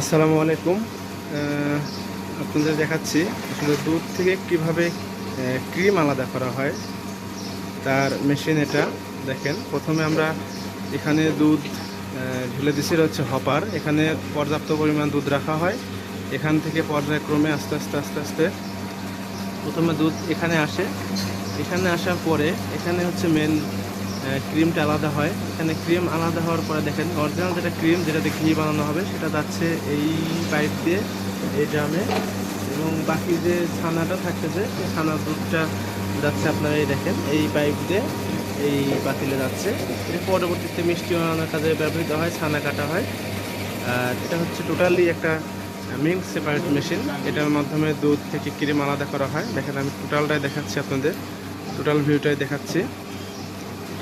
আসসালামু আলাইকুম। আপনাদের দেখাচ্ছি আসলে দুধ থেকে কীভাবে ক্রিম আলাদা করা হয়। তার মেশিন এটা, দেখেন। প্রথমে আমরা এখানে দুধ ঢেলে দিছি হচ্ছে হপার। এখানে পর্যাপ্ত পরিমাণ দুধ রাখা হয়। এখান থেকে পর্যায়ক্রমে আস্তে আস্তে আস্তে আস্তে প্রথমে দুধ এখানে আসে। এখানে আসার পরে এখানে হচ্ছে মেন ক্রিমটা আলাদা হয়। এখানে ক্রিম আলাদা হওয়ার পরে দেখেন অরিজিনাল যেটা ক্রিম যেটাতে ঘি বানানো হবে, সেটা যাচ্ছে এই পাইপ দিয়ে, এই ড্রামে এবং বাকি যে ছানাটা থাকতেছে সেই ছানার দুধটা যাচ্ছে আপনারা এই দেখেন, এই পাইপ দিয়ে এই বাতিলে যাচ্ছে। এর পরবর্তীতে মিষ্টি বানানোর কাজে ব্যবহৃত হয়, ছানা কাটা হয়। আর এটা হচ্ছে টোটালি একটা মিল্ক সেপারেট মেশিন এটার মাধ্যমে দুধ থেকে ক্রিম আলাদা করা হয়। দেখেন আমি টোটালটাই দেখাচ্ছি আপনাদের। টোটাল ভিউটাই দেখাচ্ছি।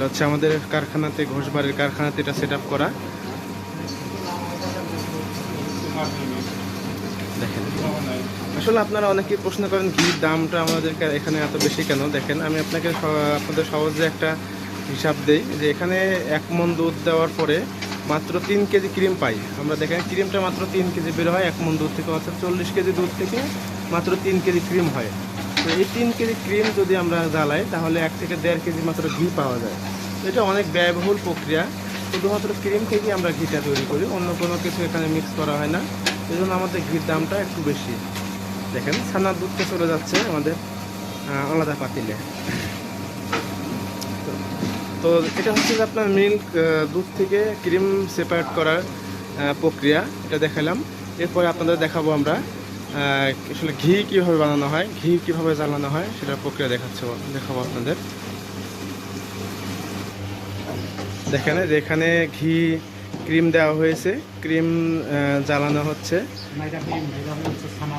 এটা হচ্ছে আমাদের কারখানাতে, ঘোষবাড়ির কারখানাতে এটা সেট করা। দেখেন। আসলে আপনারা অনেকেই প্রশ্ন করেন ঘির দামটা আমাদেরকে এখানে এত বেশি কেন? দেখেন, আমি আপনাকে আপনাদের সহজে একটা হিসাব দেই যে এখানে এক মন দুধ দেওয়ার পরে মাত্র তিন কেজি ক্রিম পাই। আমরা দেখেন ক্রিমটা মাত্র তিন কেজি বের হয়, এক মন দুধ থেকে অর্থাৎ চল্লিশ কেজি দুধ থেকে মাত্র তিন কেজি ক্রিম হয়। তো এই তিন কেজি ক্রিম যদি আমরা জ্বালাই, তাহলে এক থেকে দেড় কেজি মাত্র ঘি পাওয়া যায়। এটা অনেক ব্যয়বহুল প্রক্রিয়া। শুধুমাত্র ক্রিম থেকেই আমরা ঘিটা তৈরি করি, অন্য কোনো কিছু এখানে মিক্স করা হয় না। এই জন্য আমাদের ঘির দামটা একটু বেশি। দেখেন, ছানার দুধটা চলে যাচ্ছে আমাদের আলাদা পাতিলে। তো- এটা হচ্ছে যে আপনার মিল্ক দুধ থেকে ক্রিম সেপারেট করার প্রক্রিয়া। এটা দেখালাম। এরপরে আপনাদের দেখাবো আমরা আসলে ঘি কীভাবে বানানো হয়, ঘি কীভাবে জ্বালানো হয় সেটা প্রক্রিয়া দেখাচ্ছে দেখাবো আপনাদের। দেখেন যেখানে ঘি ক্রিম দেওয়া হয়েছে, ক্রিম জ্বালানো হচ্ছে।